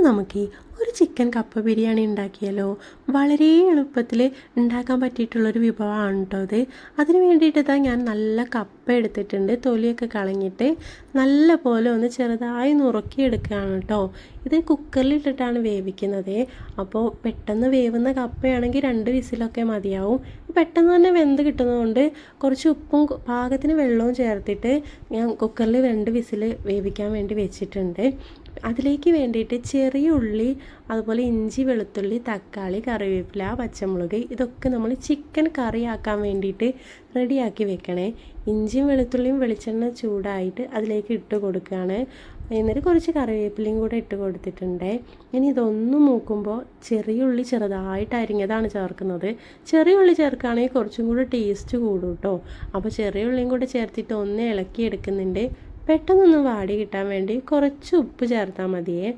നമുക്ക് ഒരു ചിക്കൻ കപ്പ ബിരിയാണി ഉണ്ടാക്കിയാലോ? വളരെ എളുപ്പത്തിൽ ഉണ്ടാക്കാൻ പറ്റിയിട്ടുള്ളൊരു വിഭവമാണ് കേട്ടോ അത്. അതിന് വേണ്ടിയിട്ട് ഇതാ ഞാൻ നല്ല കപ്പ എടുത്തിട്ടുണ്ട്. തൊലിയൊക്കെ കളഞ്ഞിട്ട് നല്ല പോലെ ഒന്ന് ചെറുതായി നുറുക്കിയെടുക്കുകയാണ് കേട്ടോ ഇത് കുക്കറിലിട്ടിട്ടാണ് വേവിക്കുന്നത്. അപ്പോൾ പെട്ടെന്ന് വേവുന്ന കപ്പയാണെങ്കിൽ രണ്ട് വിസിലൊക്കെ മതിയാവും. പെട്ടെന്ന് തന്നെ വെന്ത് കിട്ടുന്നതുകൊണ്ട് കുറച്ച് ഉപ്പും പാകത്തിന് വെള്ളവും ചേർത്തിട്ട് ഞാൻ കുക്കറിൽ രണ്ട് വിസിൽ വേവിക്കാൻ വേണ്ടി വെച്ചിട്ടുണ്ട്. അതിലേക്ക് വേണ്ടിയിട്ട് ചെറിയ ഉള്ളി അതുപോലെ ഇഞ്ചി വെളുത്തുള്ളി തക്കാളി കറിവേപ്പില പച്ചമുളക് ഇതൊക്കെ നമ്മൾ ചിക്കൻ കറിയാക്കാൻ വേണ്ടിയിട്ട് റെഡിയാക്കി വെക്കണേ. ഇഞ്ചിയും വെളുത്തുള്ളിയും വെളിച്ചെണ്ണ ചൂടായിട്ട് അതിലേക്ക് ഇട്ട് കൊടുക്കുകയാണ് എന്നിട്ട് കുറച്ച് കറിവേപ്പിലയും കൂടെ ഇട്ട് കൊടുത്തിട്ടുണ്ട്. ഇനി ഇതൊന്ന് മൂക്കുമ്പോൾ ചെറിയ ഉള്ളി ചെറുതായിട്ട് അരിഞ്ഞതാണ് ചേർക്കുന്നത്. ചെറിയ ഉള്ളി ചേർക്കുകയാണെങ്കിൽ കുറച്ചും കൂടെ ടേസ്റ്റ് കൂടും കേട്ടോ അപ്പോൾ ചെറിയ ഉള്ളിയും കൂടെ ചേർത്തിട്ട് ഒന്ന് ഇളക്കി എടുക്കുന്നുണ്ട് പെട്ടെന്നൊന്ന് വാടി കിട്ടാൻ വേണ്ടി കുറച്ച് ഉപ്പ് ചേർത്താൽ മതിയേ.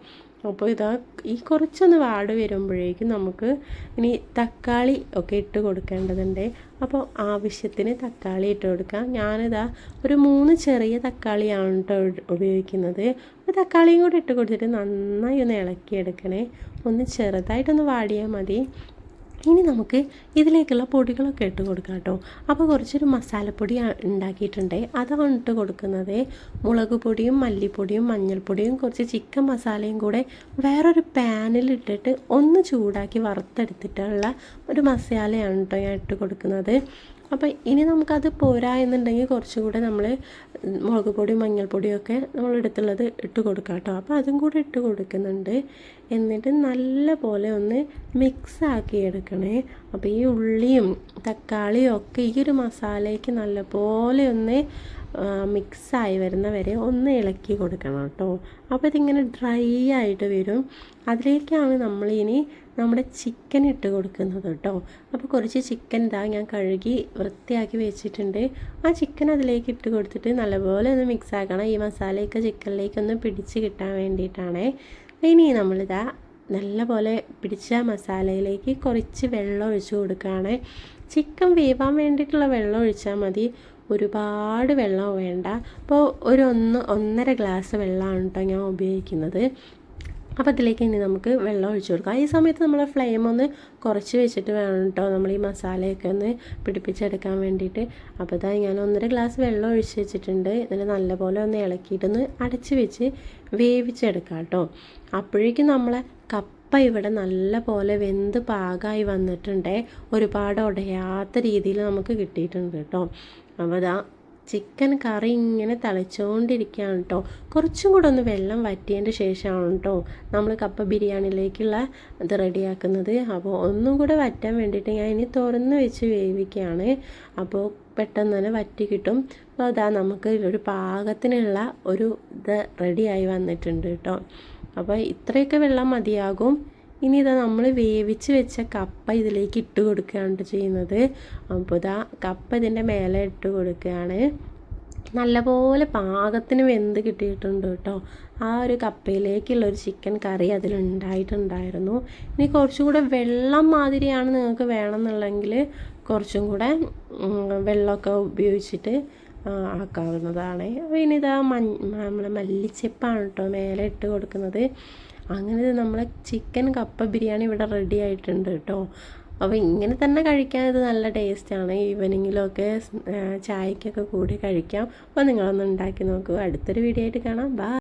അപ്പോൾ ഇതാ ഈ കുറച്ചൊന്ന് വാട് വരുമ്പോഴേക്കും നമുക്ക് ഇനി തക്കാളി ഒക്കെ ഇട്ട് കൊടുക്കേണ്ടതുണ്ട്. അപ്പോൾ ആവശ്യത്തിന് തക്കാളി ഇട്ട് കൊടുക്കാം. ഞാനിതാ ഒരു മൂന്ന് ചെറിയ തക്കാളിയാണ് കേട്ടോ ഉപയോഗിക്കുന്നത്. അപ്പോൾ തക്കാളിയും കൂടി ഇട്ട് കൊടുത്തിട്ട് നന്നായി ഒന്ന് ഇളക്കിയെടുക്കണേ. ഒന്ന് ചെറുതായിട്ടൊന്ന് വാടിയാൽ മതി. ഇനി നമുക്ക് ഇതിലേക്കുള്ള പൊടികളൊക്കെ ഇട്ട് കൊടുക്കാം കേട്ടോ. അപ്പോൾ കുറച്ചൊരു മസാലപ്പൊടി ഉണ്ടാക്കിയിട്ടുണ്ട്. അതാണ് ഇട്ട് കൊടുക്കുന്നത് മുളക് പൊടിയും മല്ലിപ്പൊടിയും മഞ്ഞൾപ്പൊടിയും കുറച്ച് ചിക്കൻ മസാലയും കൂടെ വേറൊരു പാനിൽ ഇട്ടിട്ട് ഒന്ന് ചൂടാക്കി വറുത്തെടുത്തിട്ടുള്ള ഒരു മസാലയാണ് കേട്ടോ ഞാൻ ഇട്ട് കൊടുക്കുന്നത്. അപ്പോൾ ഇനി നമുക്കത് പോരാ എന്നുണ്ടെങ്കിൽ കുറച്ചുകൂടെ നമ്മൾ മുളക് പൊടിയും മഞ്ഞൾപ്പൊടിയും ഒക്കെ നമ്മൾ എടുത്തുള്ളത് ഇട്ട് കൊടുക്കാം കേട്ടോ. അപ്പോൾ അതും കൂടെ ഇട്ട് കൊടുക്കുന്നുണ്ട്. എന്നിട്ട് നല്ല പോലെ ഒന്ന് മിക്സ് ആക്കി എടുക്കണേ അപ്പോൾ ഈ ഉള്ളിയും തക്കാളിയും ഒക്കെ ഈ ഒരു മസാലയ്ക്ക് നല്ലപോലെ ഒന്ന് മിക്സായി വരുന്ന വരെ ഒന്ന് ഇളക്കി കൊടുക്കണം കേട്ടോ. അപ്പോൾ ഇതിങ്ങനെ ഡ്രൈ ആയിട്ട് വരും. അതിലേക്കാണ് നമ്മളിനി നമ്മുടെ ചിക്കൻ ഇട്ട് കൊടുക്കുന്നത് കേട്ടോ. അപ്പോൾ കുറച്ച് ചിക്കൻ ഇതാ ഞാൻ കഴുകി വൃത്തിയാക്കി വെച്ചിട്ടുണ്ട്. ആ ചിക്കൻ അതിലേക്ക് ഇട്ട് കൊടുത്തിട്ട് നല്ലപോലെ ഒന്ന് മിക്സ് ആക്കണം ഈ മസാലയൊക്കെ ചിക്കനിലേക്ക് ഒന്ന് പിടിച്ച് കിട്ടാൻ വേണ്ടിയിട്ടാണ്. ഇനി നമ്മളിതാ നല്ലപോലെ പിടിച്ച മസാലയിലേക്ക് കുറച്ച് വെള്ളം ഒഴിച്ച് കൊടുക്കുകയാണ്. ചിക്കൻ വേവാൻ വേണ്ടിയിട്ടുള്ള വെള്ളം ഒഴിച്ചാൽ മതി. ഒരുപാട് വെള്ളം വേണ്ട. അപ്പോൾ ഒരു ഒന്ന് ഒന്നര ഗ്ലാസ് വെള്ളമാണ് കേട്ടോ ഞാൻ ഉപയോഗിക്കുന്നത്. അപ്പോൾ അതിലേക്ക് ഇനി നമുക്ക് വെള്ളം ഒഴിച്ചു കൊടുക്കാം. ഈ സമയത്ത് നമ്മൾ ഫ്ലെയിം ഒന്ന് കുറച്ച് വെച്ചിട്ട് വേണം കേട്ടോ നമ്മൾ ഈ മസാലയൊക്കെ ഒന്ന് പിടിപ്പിച്ചെടുക്കാൻ വേണ്ടിയിട്ട്. അപ്പോൾ ഇതാ ഞാൻ ഒന്നര ഗ്ലാസ് വെള്ളം ഒഴിച്ച് വെച്ചിട്ടുണ്ട്. എന്നിട്ട് നല്ലപോലെ ഒന്ന് ഇളക്കിയിട്ടൊന്ന് അടച്ച് വെച്ച് വേവിച്ചെടുക്കാം കേട്ടോ അപ്പോഴേക്കും നമ്മളെ കപ്പ ഇവിടെ നല്ല പോലെ വെന്ത് പാകമായി വന്നിട്ടുണ്ട്. ഒരുപാട് ഉടയാത്ത രീതിയിൽ നമുക്ക് കിട്ടിയിട്ടുണ്ട് കേട്ടോ അപ്പോൾ ചിക്കൻ കറി ഇങ്ങനെ തിളച്ചുകൊണ്ടിരിക്കുകയാണ് കേട്ടോ. കുറച്ചും കൂടെ ഒന്ന് വെള്ളം വറ്റിയതിന്റെ ശേഷമാണ് കേട്ടോ നമ്മൾ കപ്പ ബിരിയാണിയിലേക്കുള്ള ഇത് റെഡിയാക്കുന്നത്. അപ്പോൾ ഒന്നും കൂടെ വറ്റാൻ വേണ്ടിയിട്ട് ഞാൻ ഇനി തുറന്ന് വെച്ച് വേവിക്കുകയാണ്. അപ്പോൾ പെട്ടെന്ന് തന്നെ വറ്റി കിട്ടും. അപ്പോൾ അതാ നമുക്ക് ഒരു പാകത്തിനുള്ള ഒരു ഇത് റെഡിയായി വന്നിട്ടുണ്ട് കേട്ടോ. അപ്പോൾ ഇത്രയൊക്കെ വെള്ളം മതിയാകും. ഇനി ഇതാ നമ്മൾ വേവിച്ച് വെച്ച കപ്പ ഇതിലേക്ക് ഇട്ട് കൊടുക്കുകയാണ് ചെയ്യുന്നത്. അപ്പോൾ ഇതാ കപ്പ ഇതിന്റെ മേലെ ഇട്ട് കൊടുക്കുകയാണ്. നല്ലപോലെ പാകത്തിന് വെന്ത് കിട്ടിയിട്ടുണ്ട് കേട്ടോ. ആ ഒരു കപ്പയിലേക്കുള്ള ഒരു ചിക്കൻ കറി അതിലുണ്ടായിട്ടുണ്ടായിരുന്നു. ഇനി കുറച്ചും കൂടെ വെള്ളം മാതിരിയാണ് നിങ്ങൾക്ക് വേണമെന്നുണ്ടെങ്കിൽ കുറച്ചും കൂടെ വെള്ളമൊക്കെ ഉപയോഗിച്ചിട്ട് ആക്കാവുന്നതാണ്. ഇനി ഇതാ മ നമ്മൾ മല്ലിച്ചെപ്പാണ് കേട്ടോ മേലെ ഇട്ട് കൊടുക്കുന്നത്. അങ്ങനെ നമ്മളെ ചിക്കൻ കപ്പ ബിരിയാണി ഇവിടെ റെഡി ആയിട്ടുണ്ട് കേട്ടോ. അപ്പോൾ ഇങ്ങനെ തന്നെ കഴിക്കാൻ ഇത് നല്ല ടേസ്റ്റാണ് ഈവനിങ്ങിലൊക്കെ ചായക്കൊക്കെ കൂടി കഴിക്കാം. അപ്പോൾ നിങ്ങളൊന്ന് ഉണ്ടാക്കി നോക്കുക അടുത്തൊരു വീഡിയോ ആയിട്ട് കാണാം. ബാ